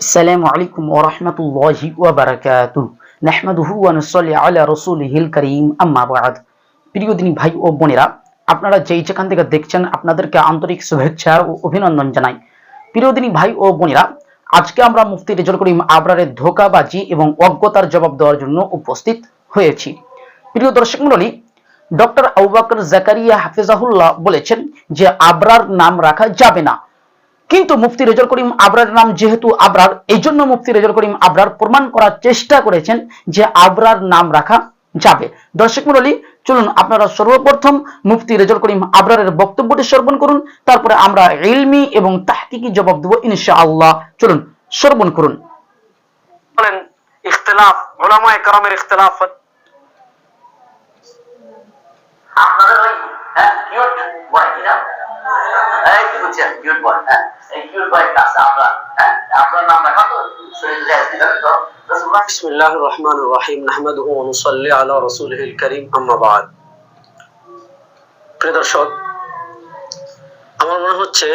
السلام عليكم ورحمة الله وبركاته نحمده ونصلي على رسوله الكريم أما بعد প্রিয় দিনী ভাই ও বোনেরা আপনারা যেই যেখান থেকে দেখছেন আপনাদেরকে আন্তরিক শুভেচ্ছা ও অভিনন্দন জানাই প্রিয় দিনী ভাই ও বোনেরা আজকে আমরা মুফতি রেজল করিম আবরারের ধোকাবাজি এবং অজ্ঞতার জবাব দেওয়ার জন্য উপস্থিত হয়েছি প্রিয় দর্শক মণ্ডলী ডক্টর আউবাকর জাকারিয়া হাফিজাহুল্লাহ বলেছেন যে আবরার নাম রাখা যাবে না কিন্তু মুফতি রেজল করিম আবরার নাম যেহেতু আবরার এই জন্য মুফতি রেজল করিম আবরার প্রমাণ করার চেষ্টা করেছেন যে আবরার নাম রাখা যাবে। দর্শক মন্ডলী চলুন আপনারা সর্বপ্রথম মুফতি রেজল করিম আবরারের বক্তব্যটি শ্রবণ করুন তারপরে আমরা ইলমি এবং তাহকিকি জবাব দেবো ইনশাআল্লাহ। চলুন শ্রবণ করুন। বলেন ইখতিলাফ আপনাদের ওই হ্যাঁ কিউট বয় কিনা এই কি বুঝছেন কিউট বয় হ্যাঁ এই কিউট বয় কাছে আপনার হ্যাঁ আপনার নাম রাখা তো শরীর যায় দিলেন তো রাসূলুল্লাহ بسم الله الرحمن الرحيم نحمده ونصلي على رسوله الكريم أما بعد প্রিয় দর্শক আমার মনে হচ্ছে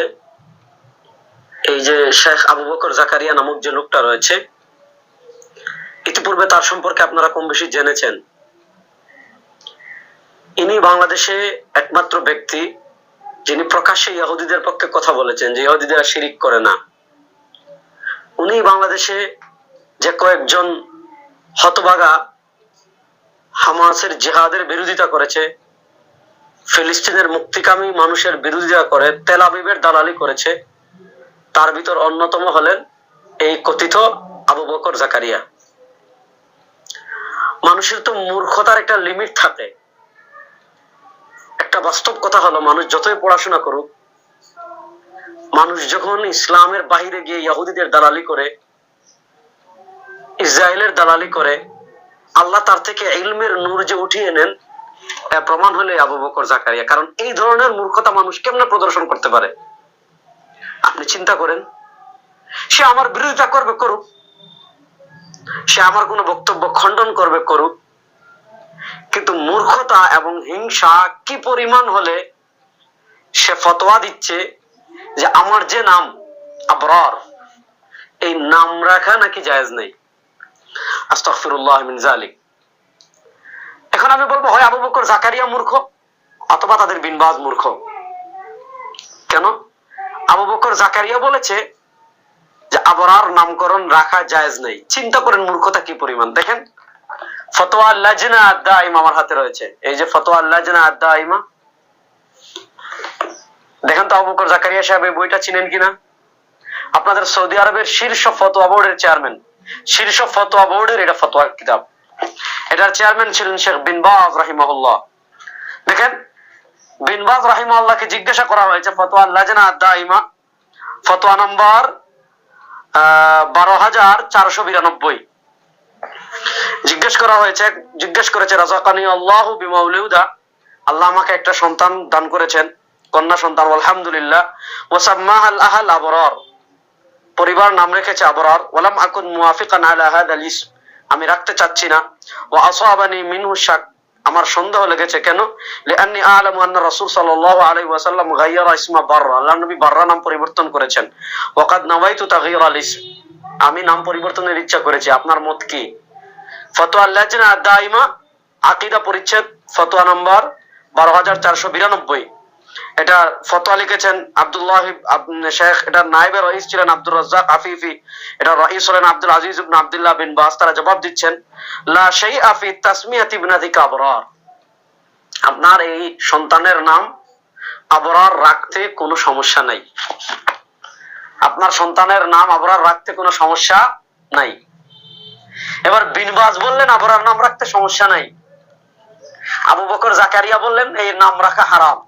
এই যে শেখ আবু বকর জাকারিয়া নামক যে লোকটা রয়েছে ইতিপূর্বে তার সম্পর্কে আপনারা কম বেশি জেনেছেন ইনি বাংলাদেশে একমাত্র ব্যক্তি যিনি প্রকাশ্যে ইহুদিদের পক্ষে কথা বলেছেন, যে ইহুদিরা শিরিক করে না, উনি বাংলাদেশে যে কয়েকজন হতবাগা হামাসের জেহাদের বিরোধিতা করেছে, ফিলিস্তিনের মুক্তিকামী মানুষের বিরোধিতা করে, তেল আবিবের দালালি করেছে, তার ভিতর অন্যতম হলেন এই কথিত আবু বকর জাকারিয়া। মানুষের তো মূর্খতার একটা লিমিট থাকে। বাস্তব কথা হলো, মানুষ যতই পড়াশোনা করুক, মানুষ যখন ইসলামের বাহিরে গিয়ে ইহুদিদের দালালি করে, ইসরায়েলের দালালি করে, আল্লাহ তার থেকে ইলমের নূর যে উঠিয়ে নেন প্রমাণ হলে আবু বকর জাকারিয়া। কারণ এই ধরনের মূর্খতা মানুষ কেমনে প্রদর্শন করতে পারে? আপনি চিন্তা করেন, সে আমার বিরোধিতা করবে, করুক। সে আমার কোনো বক্তব্য খণ্ডন করবে, করুক। কিন্তু মূর্খতা এবং হিংসা কি পরিমাণ হলে সে ফতোয়া দিচ্ছে যে আমার যে নাম আবরার, এই নাম রাখা নাকি জায়েজ নেই? আস্তাগফিরুল্লাহ মিন জালিক এখন আমি বলব হয় আবু বকর, জাকারিয়া মূর্খ অথবা তাদের বিনবাজ মূর্খ। কেন? আবু বকর জাকারিয়া বলেছে যে আবরার নামকরণ রাখা জায়েজ নেই। চিন্তা করেন মূর্খতা কি পরিমাণ। দেখেন ফতোয়া লাজনা আদাইমা আমার হাতে রয়েছে। এই যে ফতোয়া লাজনা আদাইমা দেখেন তো আবু বকর জাকারিয়া সাহেব এই বইটা চিনেন কিনা? আপনাদের সৌদি আরবের শীর্ষ ফতোয়া বোর্ডের চেয়ারম্যান। শীর্ষ ফতোয়া বোর্ডের এটা ফতোয়া কিতাব। এটার চেয়ারম্যান ছিলেন শেখ বিন বাজ রাহিমাহুল্লাহ। দেখেন, বিন বাজ রাহিমাহুল্লাহকে জিজ্ঞাসা করা হয়েছে, ফতোয়া লাজনা দাইমা ফতোয়া নম্বর বারো হাজার চারশো বিরানব্বই। জিজ্ঞেস করা হয়েছে, জিজ্ঞেস করেছে, রাজাকানি আল্লাহ বিমাউলিউদা? আল্লাহ আমাকে একটা সন্তান দান করেছেন, কন্যা সন্তান, আলহামদুলিল্লাহ। ওসাম্মাহ আল আহাল আবরার। পরিবার নাম রেখেছে আবরার। ওয়ালাম আকুন মুআফিকান আলা হাদাল ইসম আমি রাখতে চাচ্ছি না। ওয়া আসাবানি মিনহু শাক। আমার সন্দেহ লেগেছে। কেন? লিআন্নি আ'লামু আন্না রাসূল সাল্লাল্লাহু আলাইহি ওয়াসাল্লাম গায়্যারা ইসমা বাররা। আল্লাহ নবী বাররা নাম পরিবর্তন করেছেন। ওয়া কাদ নাওয়াইতু তাগয়ির আল ইসম আমি নাম পরিবর্তনের ইচ্ছা করেছি। আপনার মত কি? ফতোয়া লাজনা দাইমা, আকীদা পরিচ্ছেদ, ফতোয়া নম্বর বারো হাজার চারশো বিরানব্বই। এটা ফতোয়া লিখেছেন আব্দুল্লাহ শেখ, এটা নাইবের রইস ছিলেন আব্দুর রাজ্জাক আফিফি এটা রইস হলেন আব্দুল আজিজ ইবনে আব্দুল্লাহ বিন বাস, তারা জবাব দিচ্ছেন, লা সেই আফি তাসমিয়াত ইবনাদিকা আবরার। আপনার এই সন্তানের নাম আবরার রাখতে কোনো সমস্যা নাই। আপনার সন্তানের নাম আবরার রাখতে কোনো সমস্যা নাই। এবার বিনবাজ বললেন আবরার নাম রাখতে সমস্যা নাই। আবু বকর জাকারিয়া বললেন এই নাম রাখা হারাম।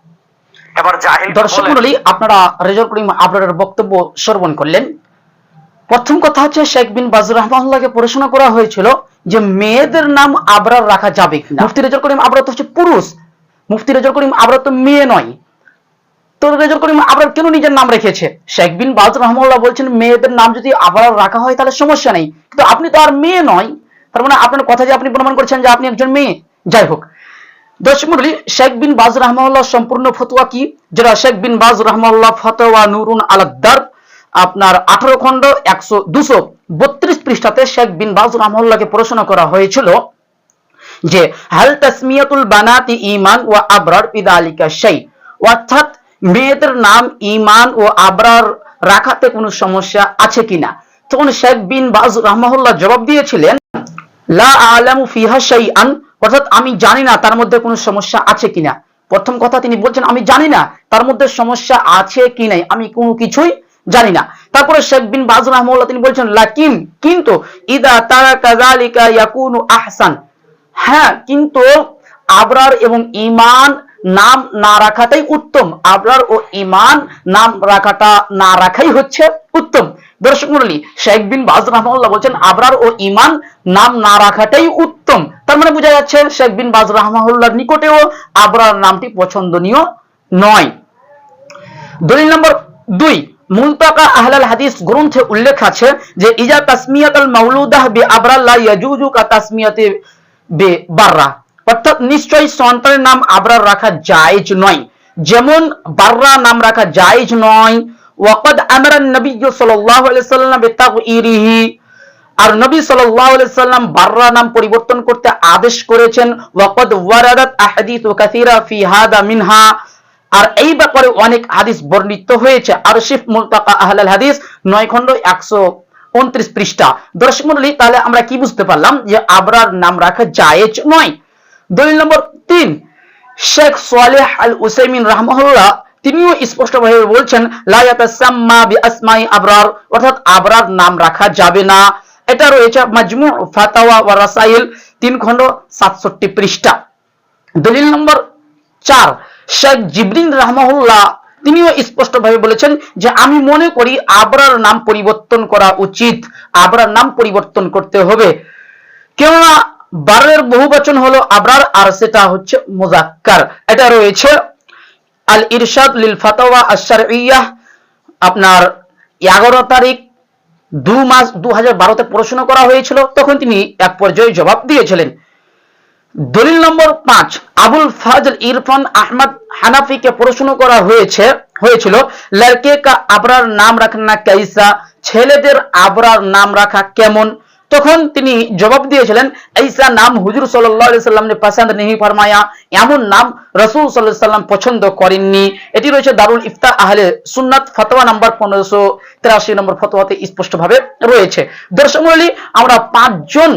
এবার জাহিল দর্শক মন্ডলী আপনারা রেজল করিম আবরারের বক্তব্য শ্রবণ করলেন। প্রথম কথা হচ্ছে শেখ বিন বাজুর রহমানুল্লাহকে পড়াশোনা করা হয়েছিল যে মেয়েদের নাম আবরার রাখা যাবে মুফতি রেজল করিম আবরার তো হচ্ছে পুরুষ। মুফতি রেজল করিম আবরার তো মেয়ে নয়। তো রেজল করিম আবরার কেন নিজের নাম রেখেছে? শেখ বিন বাজ রহমাল্লাহ বলছেন, মেয়েদের নাম যদি আবরার রাখা হয় তাহলে সমস্যা নেই। কিন্তু আপনি তো আর মেয়ে নয়। তার মানে আপনার কথা যে আপনি প্রমাণ করছেন যে আপনি একজন মেয়ে। যাই হোক। দর্শক মন্ডলী শেখ বিন বাজ রহমাল্লাহ সম্পূর্ণ ফতোয়া কি? যেটা শেখ বিন বাজ রহমাল্লাহ ফতোয়া নুরুন আলাদ্দার আপনার আঠারো খণ্ড একশো দুশো বত্রিশ পৃষ্ঠাতে শেখ বিন বাজ রহমুল্লাহকে প্রশ্ন করা হয়েছিল যে, হাল তাসমিয়াতুল বানাতি ইমান ও আবরার পিদা আলিকা সেই অর্থাৎ মেয়েদের নাম ইমান ও আবরার রাখাতে কোনো সমস্যা আছে কিনা? তখন শেখ বিন বাজ রহমাহুল্লাহ জবাব দিয়েছিলেন, লা আলামু ফিহা শাইআন অর্থাৎ আমি জানি না তার মধ্যে কোনো সমস্যা আছে কিনা। প্রথম কথা তিনি বলছেন, আমি জানি না তার মধ্যে সমস্যা আছে কি নাই, আমি কোনো কিছুই জানি না। তারপরে শেখ বিন বাজ রহমাহুল্লাহ তিনি বলছেন, লাকিন, কিন্তু ইদা তারা কাযালিকা ইয়াকুনু আহসান। হ্যাঁ কিন্তু আবরার এবং ইমান নাম না রাখাটাই উত্তম। আবরার ও ইমান নাম রাখাটা না রাখাই হচ্ছে উত্তম। দর্শক মন্ডলী, শেখ বিন বাজ রহমাল্লাহ বলছেন আবরার ও ইমান নাম না রাখাটাই উত্তম। তার মানে বোঝা যাচ্ছে, শেখ বিন বাজ রহমাল্লাহর নিকটেও আবরার নামটি পছন্দনীয় নয়। দলিল নম্বর দুই মুলতাকা আহলাল হাদিস গ্রন্থে উল্লেখ আছে যে, ইজা তাসমিয়াত আল মাউলুদাহ বি আবরাল্লাহ ইয়াজুজু কা তাসমিয়াতে বে বাররা। অর্থাৎ নিশ্চয়ই সন্তানের নাম আবরার রাখা জায়েজ নয়। যেমন বাররা নাম রাখা জায়েজ নয়। ওয়াকাদ আমরান নবী সাল্লাল্লাহু আলাইহি সাল্লাম বিতাগইরিহি আর নবী সাল্লাল্লাহু আলাইহি সাল্লাম বাররা নাম পরিবর্তন করতে আদেশ করেছেন, ওয়াকাদ ওয়ারাদাত আহাদিসু কাসীরা ফি হাদা মিনহা। আর এই ব্যাপারে অনেক হাদিস বর্ণিত হয়েছে। আর শিফ মুলতাকা আহলাল হাদিস নয় খণ্ড একশো উনত্রিশ পৃষ্ঠা। দর্শক মন্ডলী তাহলে আমরা কি বুঝতে পারলাম যে আবরার নাম রাখা জায়েজ নয়? দলিল নম্বর তিন, শেখ সোয়ালেহ আল উসাইমিন রাহমাহুল্লাহ, তিনিও স্পষ্টভাবে বলছেন, লা বিআসমাই আবরার, অর্থাৎ আবরার নাম রাখা যাবে না। এটা রয়েছে মাজমু, ফাতাওয়া ওয়া রাসাইল, তিন খণ্ড সাতষট্টি পৃষ্ঠা। দলিল নম্বর চার, শেখ জিবরিন রাহমাহুল্লাহ, তিনিও স্পষ্টভাবে বলেছেন যে, আমি মনে করি আবরার নাম পরিবর্তন করা উচিত, আবরার নাম পরিবর্তন করতে হবে। কেননা বারের বহু বচন হলো আবরার, আর সেটা হচ্ছে মুজাক্কার। এটা রয়েছে আল ইরশাদ লিল ফাতাওয়া আশ-শারঈয়াহ আপনার এগারো তারিখ দু মাস দু হাজার বারোতে প্রশ্ন করা হয়েছিল, তখন তিনি এক পর্যায়ে জবাব দিয়েছিলেন। দলিল নম্বর পাঁচ, আবুল ফাজল ইরফান আহমদ হানাফিকে প্রশ্ন করা হয়েছে, হয়েছিল লড়কে কা আবরার নাম রাখনা कैसा ছেলেদের আবরার নাম রাখা কেমন? তখন তিনি জবাব দিয়েছিলেন এইসা নাম হুজুর সাল্লাহামনে পছন্দ নেহি ফরমায়া। এমন নাম রসুল সাল্লাহ সাল্লাম পছন্দ করেননি। এটি রয়েছে দারুল ইফতার আহলে সুন্নাত, ফতোয়া নাম্বার পনেরোশো তেরাশি নম্বর ফতোয়াতে স্পষ্টভাবে রয়েছে। দর্শক মন্ডলী, আমরা পাঁচজন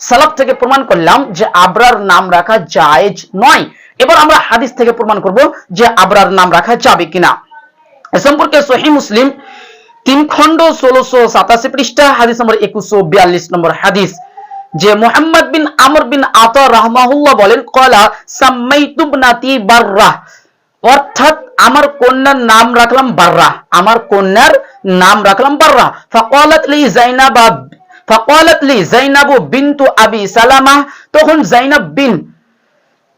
সালাব থেকে প্রমাণ করলাম যে আবরার নাম রাখা জায়েজ নয়। এবার আমরা হাদিস থেকে প্রমাণ করব যে আবরার নাম রাখা যাবে কিনা। এ সম্পর্কে সহি মুসলিম তিন খণ্ড ষোলোশো সাতাশি পৃষ্ঠা, হাদিস নম্বর একুশশো বিয়াল্লিশ নম্বর হাদিস, যে মোহাম্মদ বিন আমর বিন আতা রাহমাহুল্লাহ বলেন, কলা সাম্মাইতুবনাতি বাররাহ অর্থাৎ আমার কন্যার নাম রাখলাম বাররা। আমার কন্যার নাম রাখলাম বাররা। ফাকালাত লি জাইনাবা, ফাকালাত লি জাইনাবু বিনতু আবি সালামা। তখন জাইনাব বিন,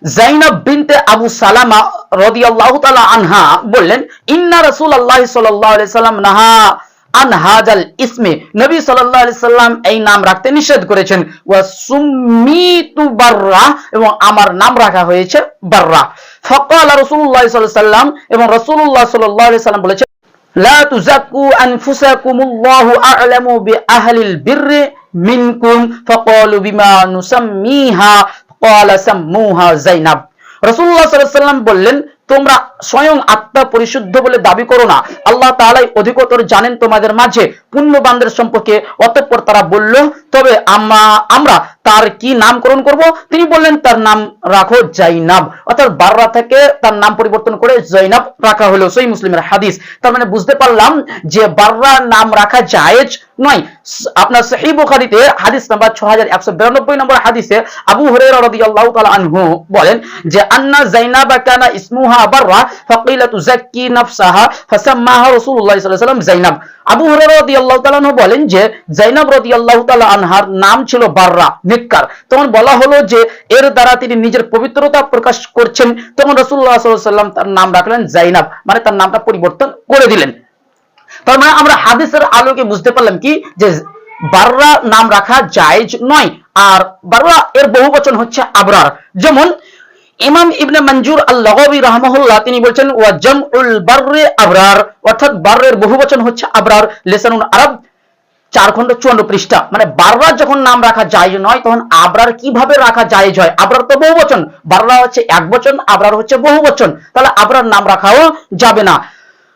জাইনাব বিনতে আবু সালামা রাদিয়াল্লাহু তাআলা আনহা বললেন, ইন্না রাসূলুল্লাহ সাল্লাল্লাহু আলাইহি সাল্লাম নাহা আন ইসমে। নবী সাল্লাল্লাহু সাল্লাম এই নাম রাখতে নিষেধ করেছেন। ওয়া সুম্মিতু বাররা এবং আমার নাম রাখা হয়েছে বাররা। ফাকালা রাসূলুল্লাহ সাল্লাম এবং রাসূলুল্লাহ সাল্লাল্লাহু সাল্লাম বলেছেন, লা তুজাক্কু আনফুসাকুমুল্লাহু আ'লামু বিআহলিল বিররি মিনকুম। ফাকালু বিমা নুসাম্মিহা ক্বালা সাম্মুহা যায়নাব সাল্লাল্লাহু সাল্লাম বললেন, তোমরা স্বয়ং আত্মা পরিশুদ্ধ বলে দাবি করো না। আল্লাহ তালাই অধিকতর জানেন তোমাদের মাঝে। পুণ্যবানদের সম্পর্কে অতঃপর তারা বলল, তবে আমরা তার কি নামকরণ করব? তিনি বললেন, তার নাম রাখো জাইনাব। অর্থাৎ বাররা থেকে তার নাম পরিবর্তন করে জৈনাব রাখা হলো সই মুসলিমের হাদিস। তার মানে বুঝতে পারলাম যে বাররা নাম রাখা জায়েজ নয়। আপনার সহিহ বুখারীতে হাদিস নাম্বার 6192 নম্বর হাদিসে আবু তাআলা আনহু বলেন যে, আন্না জাইনাবা ইসমুহা বাররা ফাকিলা তুযাক্কি নাফসাহা ফাসাম্মাহা রাসূলুল্লাহ সাল্লাল্লাহু আলাইহি জাইনাব। আবু হুরায়রা রাদিয়াল্লাহু তাআলা বলেন যে, জাইনাব রাদিয়াল্লাহু তাআলা আনহার নাম ছিল বাররা নেককার তখন বলা হলো যে, এর দ্বারা তিনি নিজের পবিত্রতা প্রকাশ করছেন। তখন আলাইহি ওয়াসাল্লাম তার নাম রাখলেন জাইনাব মানে তার নামটা পরিবর্তন করে দিলেন। তার মানে আমরা হাদিসের আলোকে বুঝতে পারলাম কি, যে বাররা নাম রাখা জায়েজ নয়, আর বাররা এর বহু বচন হচ্ছে আবরার। যেমন ইমাম ইবনে মঞ্জুর আল-লাগাবি রাহমাহুল্লাহ, তিনি বলছেন, ওয়া জামউল বাররে আবরার অর্থাৎ বাররের বহুবচন হচ্ছে আবরার লেসানুল আরব চার খন্ড চুয়ান্ন পৃষ্ঠা। মানে বারবার যখন নাম রাখা যায় নয়, তখন আবরার কীভাবে রাখা জায়েজ হয়? আবরার তো বহু বচন। বাররা হচ্ছে এক বচন, আবরার হচ্ছে বহু বচন। তাহলে আবরার নাম রাখাও যাবে না।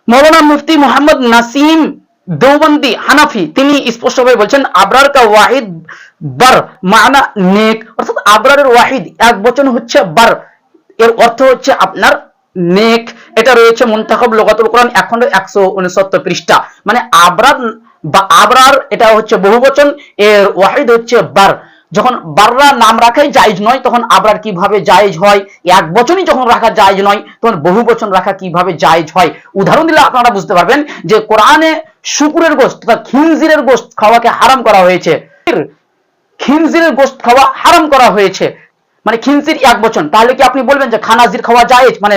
মৌলানা মুফতি মোহাম্মদ নাসিম দেওবন্দি হানাফি, তিনি স্পষ্টভাবে বলছেন, আবরার কা ওয়াহিদ বার, মানা নেক অর্থাৎ আবরারের ওয়াহিদ এক বচন হচ্ছে বার। এর অর্থ হচ্ছে আপনার নেক। এটা রয়েছে মুন্তাখব লোকাতুল কোরআন এক খন্ড একশো উনসত্তর পৃষ্ঠা। মানে আবরার বা আবরার এটা হচ্ছে বহুবচন, এর ওয়াহিদ হচ্ছে বার। যখন বাররা নাম রাখাই জায়েজ নয়, তখন আবরার কীভাবে জায়েজ হয়? এক বচনই যখন রাখা জায়জ নয়, তখন বহু বচন রাখা কীভাবে জায়েজ হয়? উদাহরণ দিলে আপনারা বুঝতে পারবেন যে কোরআনে শুকুরের গোস্ত বা খিনজিরের গোস্ত খাওয়াকে হারাম করা হয়েছে। খিনজিরের গোস্ত খাওয়া হারাম করা হয়েছে। মানে খিনজির এক বচন। তাহলে কি আপনি বলবেন যে খানাজির খাওয়া জায়েজ? মানে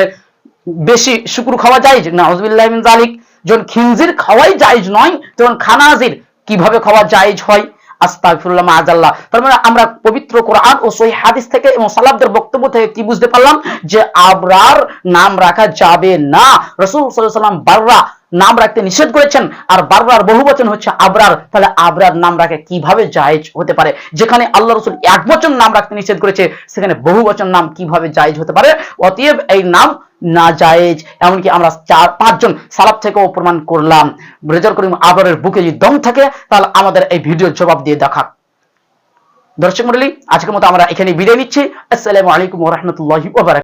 বেশি শুকুর খাওয়া জায়েজ? না হজবিল্লাহ জালিক যখন খিনজির খাওয়াই জায়েজ নয়, তখন খানাজির কীভাবে খাওয়া জায়েজ হয়? আস্তাগফিরুল্লাহ মাআজাল্লাহ তার মানে আমরা পবিত্র কোরআন ও সহিহ হাদিস থেকে এবং সালাফদের বক্তব্য থেকে কি বুঝতে পারলাম? যে আবরার নাম রাখা যাবে না। রাসূল আলাইহি সাল্লাম বাররা নাম রাখতে নিষেধ করেছেন আর বারবার বহুবচন হচ্ছে আবরার, তাহলে আবরার নাম রাখা কীভাবে জায়েজ হতে পারে? যেখানে আল্লাহ রসুল এক বচন নাম রাখতে নিষেধ করেছে, সেখানে বহু বচন নাম কীভাবে জায়েজ হতে পারে? অতএব এই নাম না জায়েজ, এমনকি আমরা চার, পাঁচজন সালাব থেকেও প্রমাণ করলাম। রেজাল করিম আবরের বুকে যদি দম থাকে, তাহলে আমাদের এই ভিডিওর জবাব দিয়ে দেখা। দর্শক মন্ডলী আজকের মতো আমরা এখানে বিদায় নিচ্ছি। আসসালামু আলাইকুম রাহমাতুল্লাহি